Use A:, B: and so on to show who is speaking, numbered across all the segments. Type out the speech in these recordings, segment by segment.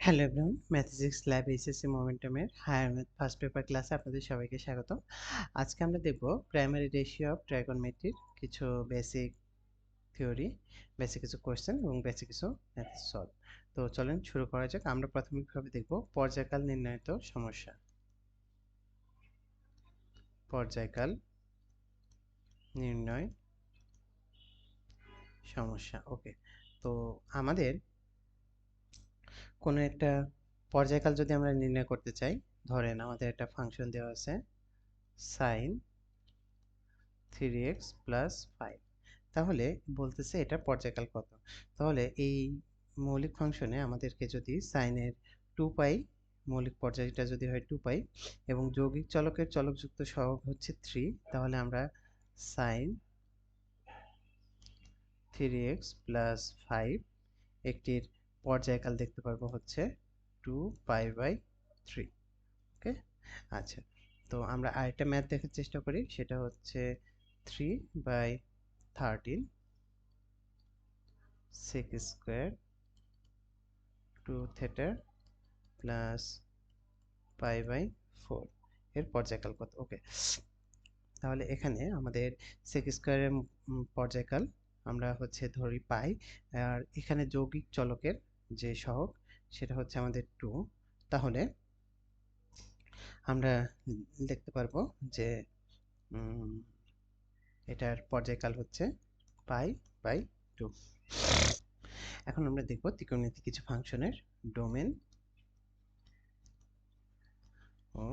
A: Hello everyone mathematics lab HSC মোমেন্টামের higher math first paper ক্লাসে আপনাদের সবাইকে স্বাগত আজকে আমরা দেখব প্রাইমারি রেশিও অফ ট্রাইগোনমেট্রির কিছু বেসিক থিওরি বেসিক কিছু কোয়েশ্চেন এবং বেসিক কিছু ম্যাথ সলভ তো চলেন শুরু করা যাক। আমরা প্রাথমিকভাবে দেখব পর্যায়কাল নির্ণয়িত সমস্যা। পর্যায়কাল নির্ণয় সমস্যা। ওকে তো আমাদের কোনো একটা পর্যায়কাল যদি আমরা নির্ণয় করতে চাই, ধরেন আমাদের একটা ফাংশন দেওয়া আছে sine three x plus five তাহলে বলতেছে এটা পর্যায়কাল কত? তাহলে এই মৌলিক ফাংশনে আমাদেরকে যদি সাইনের টু পাই, মৌলিক পর্যায়টা যদি হয় টু পাই, এবং যৌগিক চলকের চলকযুক্ত সহগ হচ্ছে থ্রি তাহলে আমরা sine three x plus five একটির পর্যায়কাল দেখতে পারব হচ্ছে two pi by three okay আচ্ছা তো আমরা আরেকটা ম্যাথ দেখার চেষ্টা করি, সেটা হচ্ছে three by thirteen six square two থেটার plus pi by four এর পর্যায়কাল কত ওকে তাহলে এখানে আমাদের সেক্স স্কোয়ারের পর্যায়কাল আমরা হচ্ছে ধরি পাই আর এখানে যৌগিক চলকের যে সহগ, সেটা হচ্ছে আমাদের টু তাহলে আমরা দেখতে পারব যে এটার পর্যায়কাল হচ্ছে পাই বাই টু এখন আমরা দেখব ত্রিকোণমিতি কিছু ফাংশনের ডোমেন ও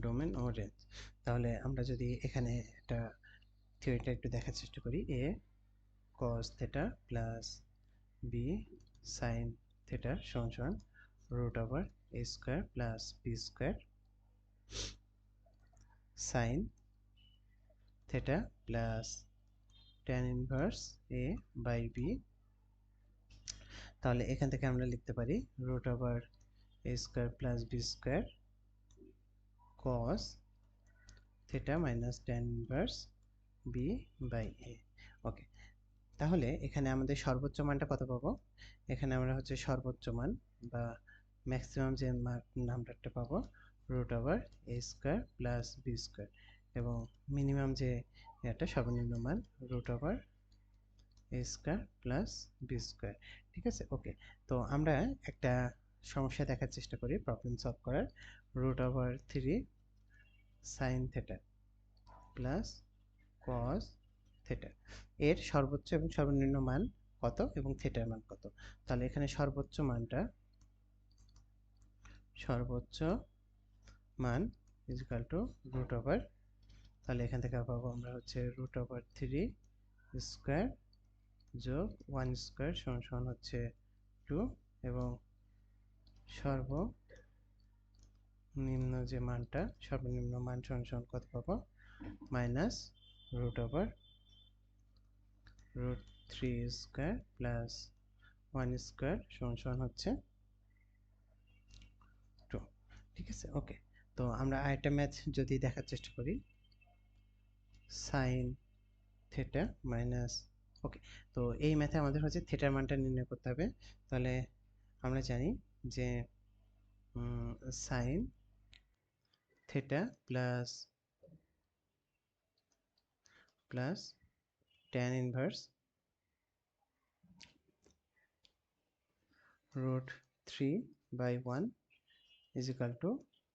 A: ডোমেন ও রেঞ্জ তাহলে আমরা যদি এখানে একটা থিওরিটা একটু দেখার চেষ্টা করি এ cos theta plus b sin theta সমান সমান root over a square plus b square sin theta plus tan inverse a by b তাহলে এখান থেকে আমরা লিখতে পারি root over a square plus b square cos theta minus tan inverse b by a ওকে তাহলে এখানে আমাদের সর্বোচ্চ মানটা কত পাবো? এখানে আমরা হচ্ছে সর্বোচ্চ মান বা ম্যাক্সিমাম যে নাম্বারটা পাবো root over A square plus B square এবং মিনিমাম যে এটা সর্বনিম্ন মান root over A square plus B square ঠিক আছে? ওকে তো আমরা একটা সমস্যা দেখার চেষ্টা করি প্রবলেম সলভ করার root over three sine theta plus cos theta এর সর্বোচ্চ এবং সর্বনিম্ন মান কত এবং থেটার মান কত? তাহলে এখানে সর্বোচ্চ মানটা, সর্বোচ্চ মান ইজিক্যাল টু রুট ওভার তাহলে এখান থেকে পাবো আমরা হচ্ছে রুট ওভার থ্রি স্কোয়ার যোগ ওয়ান স্কোয়ার সমান সমান হচ্ছে টু এবং সর্ব সর্বনিম্ন যে মানটা, সর্বনিম্ন মান সমান সমান কত পাবো? Minus root over root three square plus one square সমান সমান হচ্ছে টু ঠিক আছে? ওকে তো আমরা আরেকটা ম্যাথ যদি দেখার চেষ্টা করি সাইন থেটা মাইনাস ওকে তো এই ম্যাথে আমাদের হচ্ছে থেটার মানটা নির্ণয় করতে হবে। তাহলে আমরা জানি যে sine theta plus plus tan inverse. Root 3 by 1 is equal to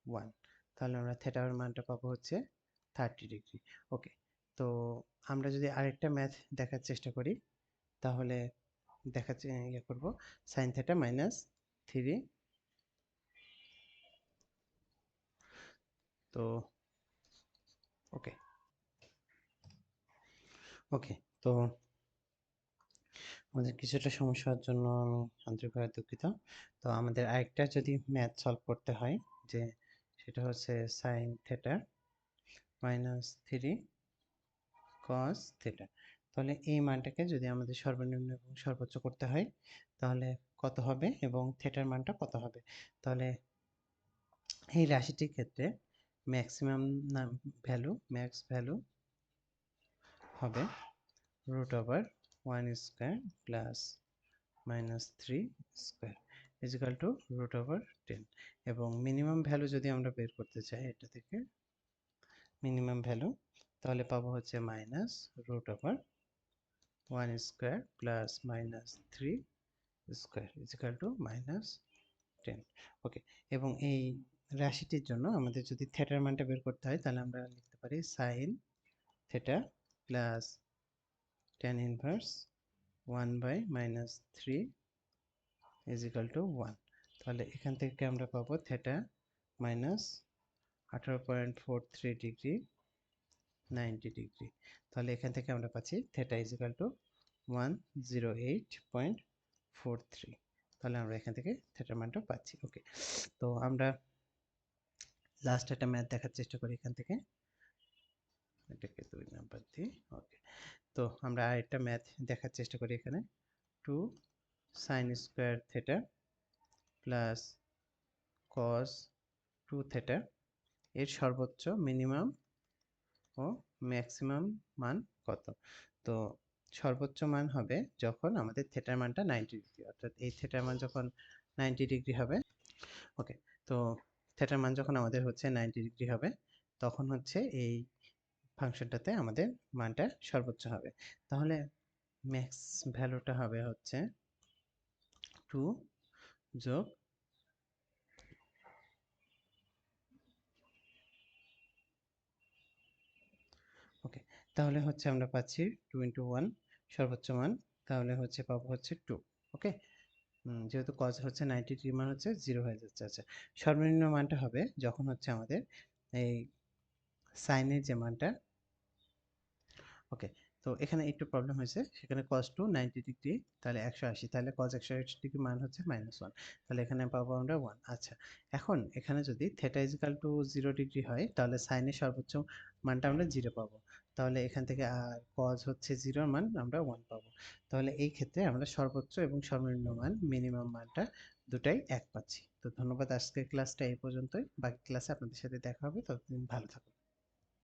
A: 1 তাহলে আমরা থেটার মানটা পাবো হচ্ছে থার্টি ডিগ্রি ওকে তো আমরা যদি আরেকটা ম্যাথ দেখার চেষ্টা করি, তাহলে দেখা ইয়ে করব সাইন থেটা মাইনাস থ্রি তো ওকে ওকে, তো আমাদের কিছুটা সমস্যার জন্য আমি আন্তরিকভাবে দুঃখিত। তো আমাদের আরেকটা যদি ম্যাথ সলভ করতে হয়, যে সেটা হচ্ছে sine theta minus three cos theta তাহলে এই মানটাকে যদি আমাদের সর্বনিম্ন এবং সর্বোচ্চ করতে হয়, তাহলে কত হবে এবং থেটার মানটা কত হবে? তাহলে এই রাশিটির ক্ষেত্রে ম্যাক্সিমাম ভ্যালু ম্যাক্স ভ্যালু হবে। Root over one square plus minus three square equal to root over ten এবং মিনিমাম ভ্যালু যদি আমরা বের করতে চাই এটা থেকে মিনিমাম ভ্যালু তাহলে পাবো হচ্ছে minus root over one square plus minus three square equal to minus ten okay এবং এই রাশিটির জন্য আমাদের যদি থেটার মানটা বের করতে হয়, তাহলে আমরা লিখতে পারি sine theta plus tan inverse one by minus three equal to one তাহলে এখান থেকে আমরা পাবো থেটা মাইনাস আঠারো point four three degree ninety degree তাহলে এখান থেকে আমরা পাচ্ছি theta equal to one zero eight point four three তাহলে আমরা এখান থেকে থেটার মানটা পাচ্ছি ওকে তো আমরা লাস্ট একটা ম্যাথ দেখার চেষ্টা করি এখান থেকে। এটাকে দুই নাম্বার দিই ওকে তো আমরা আরেকটা ম্যাথ দেখার চেষ্টা করি এখানে। Two sine square theta plus cos two theta এর সর্বোচ্চ মিনিমাম ও ম্যাক্সিমাম মান কত? তো সর্বোচ্চ মান হবে যখন আমাদের থেটার মানটা নাইনটি ডিগ্রি অর্থাৎ এই থেটার মান যখন নাইনটি ডিগ্রি হবে ওকে তো থেটার মান যখন আমাদের হচ্ছে নাইনটি ডিগ্রি হবে, তখন হচ্ছে এই ফাংশনটাতে আমাদের মানটা সর্বোচ্চ হবে। তাহলে ম্যাক্স ভ্যালুটা হবে হচ্ছে টু যোগ ওকে তাহলে হচ্ছে আমরা পাচ্ছি টু ইন্টু ওয়ান সর্বোচ্চ মান, তাহলে হচ্ছে পাবো হচ্ছে টু ওকে যেহেতু কজ হচ্ছে নাইনটি ডিগ্রি মান হচ্ছে জিরো হয়ে যাচ্ছে। আচ্ছা সর্বনিম্ন মানটা হবে যখন হচ্ছে আমাদের এই সাইনের যে মানটা ওকে, তো এখানে একটু প্রবলেম হয়েছে। সেখানে কজ টু নাইনটি ডিগ্রি তাহলে একশো আশি, তাহলে কজ একশো আশি ডিগ্রি মান হচ্ছে মাইনাস ওয়ান তাহলে এখানে পাবো আমরা ওয়ান আচ্ছা এখন এখানে যদি theta equal to zero degree হয়, তাহলে সাইনের সর্বোচ্চ মানটা আমরা জিরো পাবো। তাহলে এখান থেকে আর কজ হচ্ছে জিরোর মান আমরা ওয়ান পাবো। তাহলে এই ক্ষেত্রে আমরা সর্বোচ্চ এবং সর্বনিম্ন মান মিনিমাম মানটা দুটাই এক পাচ্ছি। তো ধন্যবাদ আজকের ক্লাসটা এই পর্যন্তই। বাকি ক্লাসে আপনাদের সাথে দেখা হবে, ততদিন ভালো থাকুন।